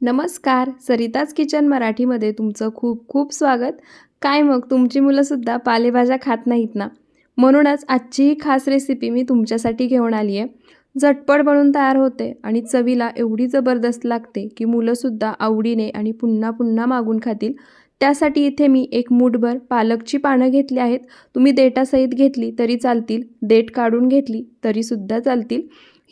नमस्कार सरिताज किचन मराठीमध्ये तुमचं खूप खूप स्वागत. काय मग तुमची मुलंसुद्धा पालेभाज्या खात नाहीत ना? म्हणूनच आजची ही खास रेसिपी मी तुमच्यासाठी घेऊन आली आहे. झटपट बनून तयार होते आणि चवीला एवढी जबरदस्त लागते की मुलंसुद्धा आवडीने आणि पुन्हा पुन्हा मागून खातील. त्यासाठी इथे मी एक मूठभर पालकची पानं घेतली आहेत. तुम्ही देटासहित घेतली तरी चालतील देठ काढून घेतली तरीसुद्धा चालतील.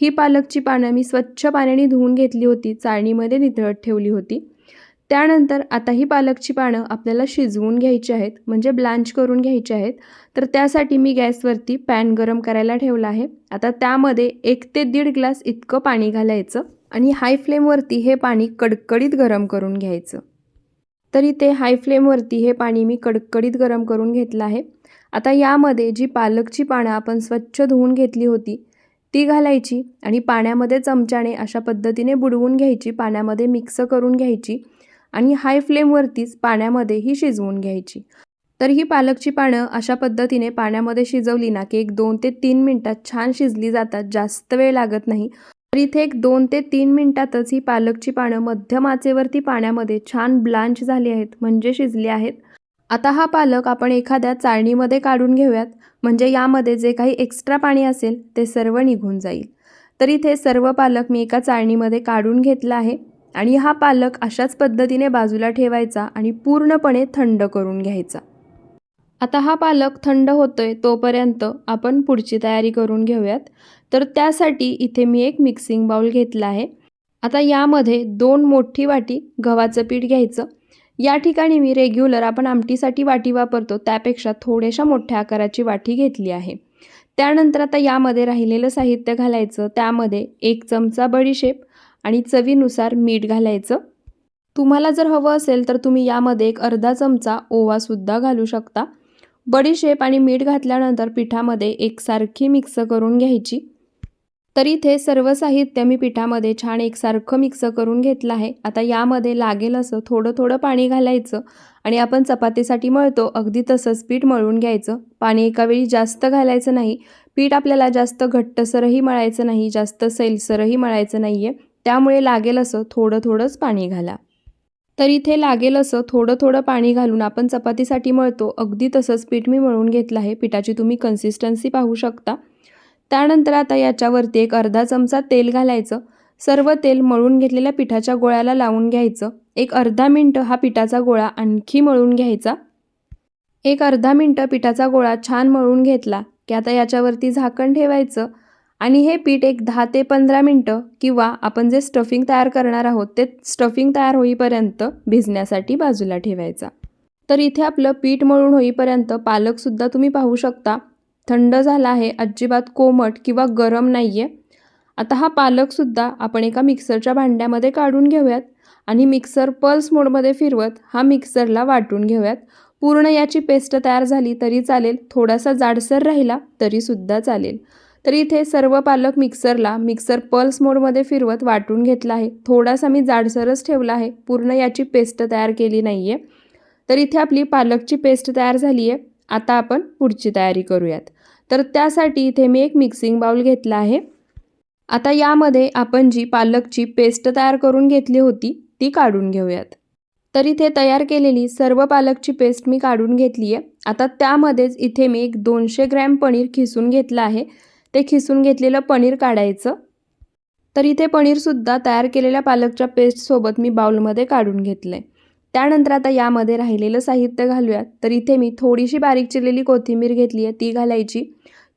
ही पालकची पानं मी स्वच्छ पाण्याने धुवून घेतली होती चाळणीमध्ये नितळत ठेवली होती. त्यानंतर आता ही पालकची पानं आपल्याला शिजवून घ्यायची आहेत म्हणजे ब्लांच करून घ्यायची आहेत. तर त्यासाठी मी गॅसवरती पॅन गरम करायला ठेवला आहे. आता त्यामध्ये एक ते दीड ग्लास इतकं पाणी घालायचं आणि हाय फ्लेमवरती हे पाणी कडकडीत गरम करून घ्यायचं. तर इथे हाय फ्लेमवरती हे पाणी मी कडकडीत गरम करून घेतलं आहे. आता यामध्ये जी पालकची पानं आपण स्वच्छ धुवून घेतली होती ती घालायची आणि पाण्यामध्ये चमच्याने अशा पद्धतीने बुडवून घ्यायची पाण्यामध्ये मिक्स करून घ्यायची आणि हाय फ्लेमवरतीच पाण्यामध्ये ही शिजवून घ्यायची. तर ही पालकची पानं अशा पद्धतीने पाण्यामध्ये शिजवली ना की एक दोन ते तीन मिनटात छान शिजली जातात जास्त वेळ लागत नाही. तर इथे एक दोन ते तीन मिनटातच ही पालकची पानं मध्यम आचेवरती पाण्यामध्ये छान ब्लांच झाली आहेत म्हणजे शिजली आहेत. आता हा पालक आपण एखाद्या चाळणीमध्ये काढून घेऊयात. म्हणजे यामध्ये जे काही एक्स्ट्रा पाणी असेल ते सर्व निघून जाईल. तर इथे सर्व पालक मी एका चाळणीमध्ये काढून घेतला आहे. आणि हा पालक अशाच पद्धतीने बाजूला ठेवायचा आणि पूर्णपणे थंड करून घ्यायचा. आता हा पालक थंड होतोय तोपर्यंत आपण पुढची तयारी करून घेऊयात. तर त्यासाठी इथे मी एक मिक्सिंग बाउल घेतला आहे. आता यामध्ये दोन मोठी वाटी गव्हाचं पीठ घ्यायचं. या ठिकाणी मी रेग्युलर आपण आमटीसाठी वाटी वापरतो. त्यापेक्षा थोड्याशा मोठ्या आकाराची वाटी घेतली आहे. त्यानंतर आता यामध्ये राहिलेलं साहित्य घालायचं. त्यामध्ये एक चमचा बडीशेप आणि चवीनुसार मीठ घालायचं. तुम्हाला जर हवं असेल तर तुम्ही यामध्ये एक अर्धा चमचा ओवासुद्धा घालू शकता. बडीशेप आणि मीठ घातल्यानंतर पिठामध्ये एकसारखी मिक्स करून घ्यायची. तर इथे सर्व साहित्य मी पिठामध्ये छान एकसारखं मिक्स करून घेतलं आहे. आता यामध्ये लागेल असं थोडं थोडं पाणी घालायचं आणि आपण चपातीसाठी मळतो अगदी तसंच पीठ मळून घ्यायचं. पाणी एकावेळी जास्त घालायचं नाही. पीठ आपल्याला जास्त घट्टसरही मळायचं नाही जास्त सैलसरही मळायचं नाही आहे त्यामुळे लागेल असं थोडं थोडंच पाणी घाला. तर इथे लागेल असं थोडं थोडं पाणी घालून आपण चपातीसाठी मळतो अगदी तसंच पीठ मी मळून घेतलं आहे. पिठाची तुम्ही कन्सिस्टन्सी पाहू शकता. त्यानंतर आता याच्यावरती एक अर्धा चमचा तेल घालायचं. सर्व तेल मळून घेतलेल्या पिठाच्या गोळ्याला लावून घ्यायचं. एक अर्धा मिनटं हा पिठाचा गोळा आणखी मळून घ्यायचा. एक अर्धा मिनटं पिठाचा गोळा छान मळून घेतला की आता याच्यावरती झाकण ठेवायचं. आणि हे पीठ एक दहा ते पंधरा मिनटं किंवा आपण जे स्टफिंग तयार करणार आहोत ते स्टफिंग तयार होईपर्यंत भिजण्यासाठी बाजूला ठेवायचा. तर इथे आपलं पीठ मळून होईपर्यंत पालकसुद्धा तुम्ही पाहू शकता. थंड झाला आहे अजिबात कोमट किंवा गरम नाही आहे आता हा पालकसुद्धा आपण एका मिक्सरच्या भांड्यामध्ये काढून घेऊयात आणि मिक्सर पल्स मोडमध्ये फिरवत हा मिक्सरला वाटून घेऊयात. पूर्ण याची पेस्ट तयार झाली तरी चालेल थोडासा जाडसर राहिला तरीसुद्धा चालेल. तर इथे सर्व पालक मिक्सरला मिक्सर पल्स मोडमध्ये फिरवत वाटून घेतला आहे. थोडासा मी जाडसरच ठेवला आहे पूर्ण याची पेस्ट तयार केली नाही आहे तर इथे आपली पालकची पेस्ट तयार झाली आहे आता आपण पुढची तयारी करूयात. तर त्यासाठी इथे मी एक मिक्सिंग बाउल घेतला आहे. आता यामध्ये आपण जी पालकची पेस्ट तयार करून घेतली होती ती काढून घेऊयात. तर इथे तयार केलेली सर्व पालकची पेस्ट मी काढून घेतली आहे. आता त्यामध्येच इथे मी एक दोनशे ग्रॅम पनीर खिसून घेतलं आहे. ते खिसून घेतलेलं पनीर काढायचं. तर इथे पनीरसुद्धा तयार केलेल्या पालकच्या पेस्टसोबत मी बाउलमध्ये काढून घेतलं आहे त्यानंतर आता यामध्ये राहिलेलं साहित्य घालूयात. तर इथे मी थोडीशी बारीक चिरलेली कोथिंबीर घेतली आहे ती घालायची.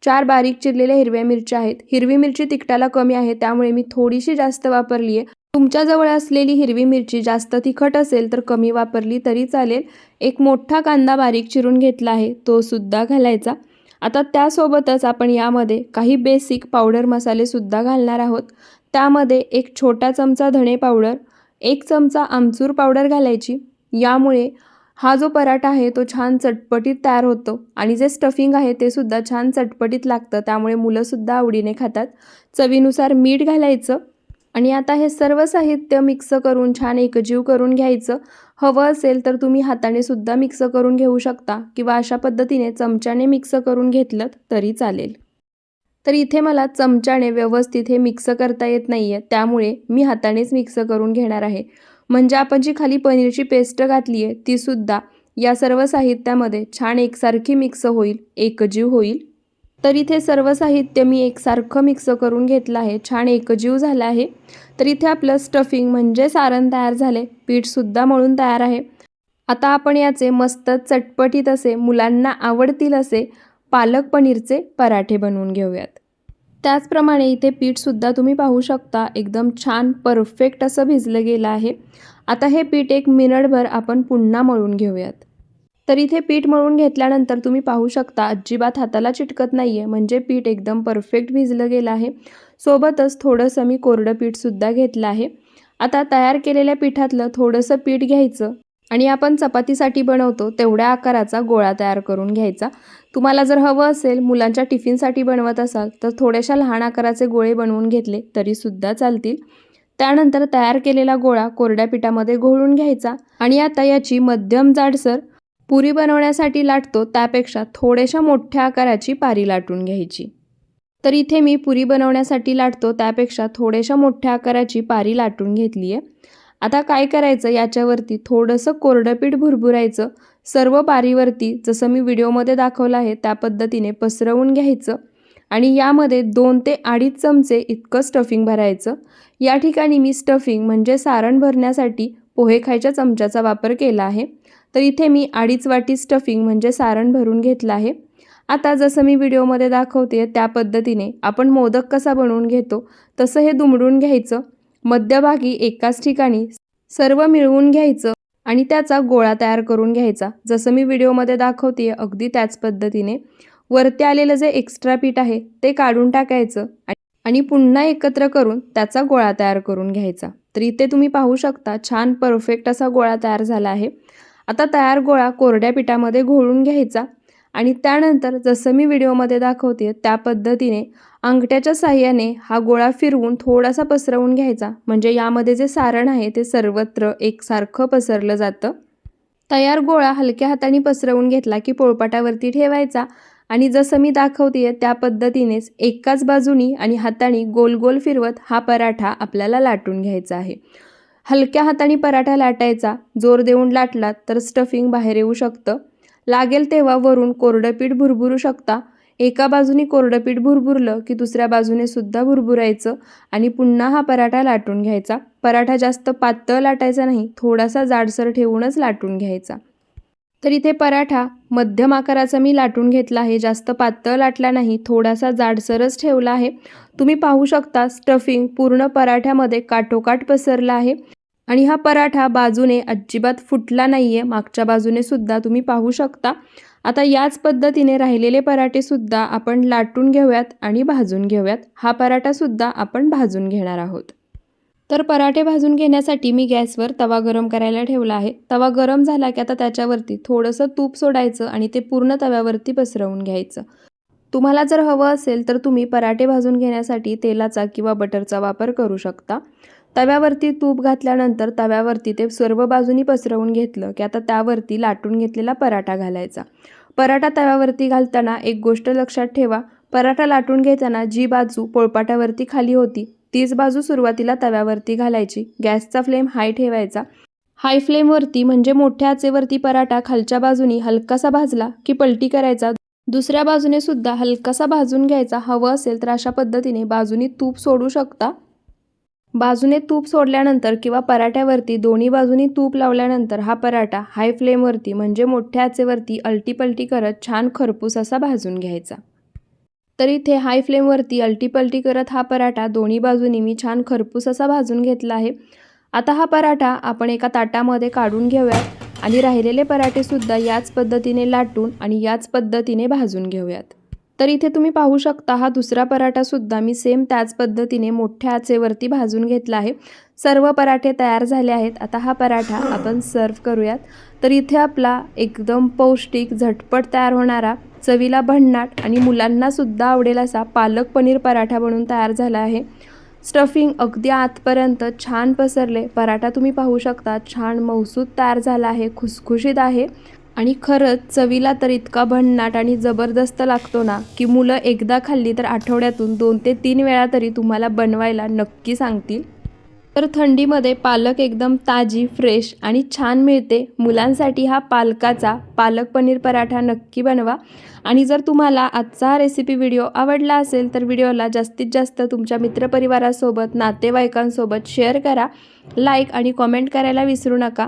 चार बारीक चिरलेल्या हिरव्या मिरच्या आहेत. हिरवी मिरची तिखटाला कमी आहे त्यामुळे मी थोडीशी जास्त वापरली आहे. तुमच्याजवळ असलेली हिरवी मिरची जास्त तिखट असेल तर कमी वापरली तरी चालेल. एक मोठा कांदा बारीक चिरून घेतला आहे तो सुद्धा घालायचा. आता त्यासोबतच आपण यामध्ये काही बेसिक पावडर मसालेसुद्धा घालणार आहोत. त्यामध्ये एक छोटा चमचा धणे पावडर एक चमचा आमचूर पावडर घालायची. यामुळे हा जो पराठा आहे तो छान चटपटीत तयार होतो. आणि जे स्टफिंग आहे ते सुद्धा छान चटपटीत लागतं. त्यामुळे मुलंसुद्धा आवडीने खातात. चवीनुसार मीठ घालायचं. आणि आता हे सर्व साहित्य मिक्स करून छान एकजीव करून घ्यायचं. हवं असेल तर तुम्ही हाताने सुद्धा मिक्स करून घेऊ शकता. किंवा अशा पद्धतीने चमच्याने मिक्स करून घेतलं तरी चालेल. तर इथे मला चमच्याने व्यवस्थित हे मिक्स करता येत नाही आहे त्यामुळे मी हातानेच मिक्स करून घेणार आहे. म्हणजे आपण जी खाली पनीरची पेस्ट घातली आहे तीसुद्धा या सर्व साहित्यामध्ये छान एकसारखी मिक्स होईल एकजीव होईल. तर इथे सर्व साहित्य मी एकसारखं मिक्स करून घेतलं आहे छान एकजीव झालं आहे. तर इथे आपलं स्टफिंग म्हणजे सारण तयार झाले पीठसुद्धा मळून तयार आहे. आता आपण याचे मस्त चटपटीत असे मुलांना आवडतील असे पालक पनीरचे पराठे बनवून घेऊयात. त्याचप्रमाणे इथे पीठसुद्धा तुम्ही पाहू शकता. एकदम छान परफेक्ट असं भिजलं गेलं आहे. आता हे पीठ एक मिनिटभर आपण पुन्हा मळून घेऊयात. तर इथे पीठ मळून घेतल्यानंतर तुम्ही पाहू शकता अजिबात हाताला चिटकत नाही आहे म्हणजे पीठ एकदम परफेक्ट भिजलं गेलं आहे. सोबतच थोडंसं मी कोरडं पीठसुद्धा घेतलं आहे. आता तयार केलेल्या पिठातलं थोडंसं पीठ घ्यायचं आणि आपण चपातीसाठी बनवतो तेवढ्या आकाराचा गोळा तयार करून घ्यायचा. तुम्हाला जर हवं असेल मुलांच्या टिफिनसाठी बनवत असाल तर थोड्याशा लहान आकाराचे गोळे बनवून घेतले तरीसुद्धा चालतील. त्यानंतर तयार केलेला गोळा कोरड्या पिठामध्ये घोळून घ्यायचा आणि आता याची मध्यम जाडसर पुरी बनवण्यासाठी लाटतो. त्यापेक्षा थोड्याशा मोठ्या आकाराची पारी लाटून घ्यायची. तर इथे मी पुरी बनवण्यासाठी लाटतो. त्यापेक्षा थोड्याशा मोठ्या आकाराची पारी लाटून घेतली आहे आता काय करायचं? याच्यावरती थोडंसं कोरडं पीठ भुरभुरायचं. सर्व पारीवरती जसं मी व्हिडिओमध्ये दाखवलं आहे त्या पद्धतीने पसरवून घ्यायचं आणि यामध्ये दोन ते अडीच चमचे इतकं स्टफिंग भरायचं. या ठिकाणी मी स्टफिंग म्हणजे सारण भरण्यासाठी पोहे खायच्या चमच्याचा वापर केला आहे. तर इथे मी अडीच वाटी स्टफिंग म्हणजे सारण भरून घेतलं आहे. आता जसं मी व्हिडिओमध्ये दाखवते त्या पद्धतीने आपण मोदक कसा बनवून घेतो तसं हे दुमडून घ्यायचं. मध्यभागी एकाच ठिकाणी सर्व मिळवून घ्यायचं. आणि त्याचा गोळा तयार करून घ्यायचा. जसं मी व्हिडिओमध्ये दाखवते अगदी त्याच पद्धतीने. वरती आलेलं जे एक्स्ट्रा पीठ आहे ते काढून टाकायचं आणि पुन्हा एकत्र करून त्याचा गोळा तयार करून घ्यायचा. तर इथे तुम्ही पाहू शकता छान परफेक्ट असा गोळा तयार झाला आहे. आता तयार गोळा कोरड्या पिठामध्ये घोळून घ्यायचा. आणि त्यानंतर जसं मी व्हिडिओमध्ये दाखवते त्या पद्धतीने अंगठ्याच्या साह्याने हा गोळा फिरवून थोडासा पसरवून घ्यायचा. म्हणजे यामध्ये जे सारण आहे ते सर्वत्र एकसारखं पसरलं जातं. तयार गोळा हलक्या हाताने पसरवून घेतला की पोळपाटावरती ठेवायचा. आणि जसं मी दाखवते त्या पद्धतीनेच एकाच बाजूनी आणि हाताने गोल गोल फिरवत हा पराठा आपल्याला लाटून घ्यायचा आहे. हलक्या हाताने पराठा लाटायचा. जोर देऊन लाटलात तर स्टफिंग बाहेर येऊ शकतं. लागेल तेव्हा वरून कोरडं पीठ भुरभुरू शकता. एका बाजूने कोरडं पीठ भुरभुरलं की दुसऱ्या बाजूने सुद्धा भुरभुरायचं आणि पुन्हा हा पराठा लाटून घ्यायचा. पराठा जास्त पातळ लाटायचा नाही थोडासा जाडसर ठेवूनच लाटून घ्यायचा. तर इथे पराठा मध्यम आकाराचा मी लाटून घेतला आहे जास्त पातळ लाटला नाही थोडासा जाडसरच ठेवला आहे. तुम्ही पाहू शकता स्टफिंग पूर्ण पराठ्यामध्ये काठोकाठ पसरला आहे. आणि हा पराठा बाजूने अजिबात फुटला नाही आहे मागच्या बाजूने सुद्धा तुम्ही पाहू शकता. आता याच पद्धतीने राहिलेले पराठेसुद्धा आपण लाटून घेऊयात आणि भाजून घेऊयात. हा पराठासुद्धा आपण भाजून घेणार आहोत. तर पराठे भाजून घेण्यासाठी मी गॅसवर तवा गरम करायला ठेवला आहे. तवा गरम झाला की आता त्याच्यावरती थोडंसं तूप सोडायचं आणि ते पूर्ण तव्यावरती पसरवून घ्यायचं. तुम्हाला जर हवं असेल तर तुम्ही पराठे भाजून घेण्यासाठी तेलाचा किंवा बटरचा वापर करू शकता. तव्यावरती तूप घातल्यानंतर तव्यावरती ते सर्व बाजूनी पसरवून घेतलं की आता त्यावरती लाटून घेतलेला पराठा घालायचा. पराठा तव्यावरती घालताना एक गोष्ट लक्षात ठेवा पराठा लाटून घेताना जी बाजू पोळपाटावरती खाली होती तीच बाजू सुरुवातीला तव्यावरती घालायची. गॅसचा फ्लेम हाय ठेवायचा. हाय फ्लेमवरती म्हणजे मोठ्या आचेवरती पराठा खालच्या बाजूनी हलकासा भाजला की पलटी करायचा. दुसऱ्या बाजूने सुद्धा हलकासा भाजून घ्यायचा. हवं असेल तर अशा पद्धतीने बाजूनी तूप सोडू शकता. बाजूने तूप सोडल्यानंतर किंवा पराठ्यावरती दोन्ही बाजूनी तूप लावल्यानंतर हा पराठा हाय फ्लेमवरती म्हणजे मोठ्या आचेवरती अलटीपलटी करत छान खरपूस असा भाजून घ्यायचा. तर इथे हाय फ्लेमवरती अलटीपलटी करत हा पराठा दोन्ही बाजूनी मी छान खरपूस असा भाजून घेतला आहे. आता हा पराठा आपण एका ताटामध्ये काढून घेऊयात आणि राहिलेले पराठेसुद्धा याच पद्धतीने लाटून आणि याच पद्धतीने भाजून घेऊयात. तर इथे तुम्ही पाहू शकता हा दुसरा पराठासुद्धा मी सेम त्याच पद्धतीने मोठ्या आचेवरती भाजून घेतला आहे. सर्व पराठे तयार झाले आहेत. आता हा पराठा आपण सर्व करूयात. तर इथे आपला एकदम पौष्टिक झटपट तयार होणारा चवीला भन्नाट आणि मुलांनासुद्धा आवडेल असा पालक पनीर पराठा बनून तयार झाला आहे. स्टफिंग अगदी आतपर्यंत छान पसरले. पराठा तुम्ही पाहू शकता छान मौसूद तयार झाला आहे खुसखुशीत आहे. आणि खरंच चवीला तर इतका भन्नाट आणि जबरदस्त लागतो ना की मुलं एकदा खाल्ली तर आठवड्यातून दोन ते तीन वेळा तरी तुम्हाला बनवायला नक्की सांगतील. तर थंडीमध्ये पालक एकदम ताजी फ्रेश आणि छान मिळते. मुलांसाठी हा पालकाचा पालक पनीर पराठा नक्की बनवा. आणि जर तुम्हाला आजचा हा रेसिपी व्हिडिओ आवडला असेल तर व्हिडिओला जास्तीत जास्त तुमच्या मित्रपरिवारासोबत नातेवाईकांसोबत शेअर करा. लाईक आणि कॉमेंट करायला विसरू नका.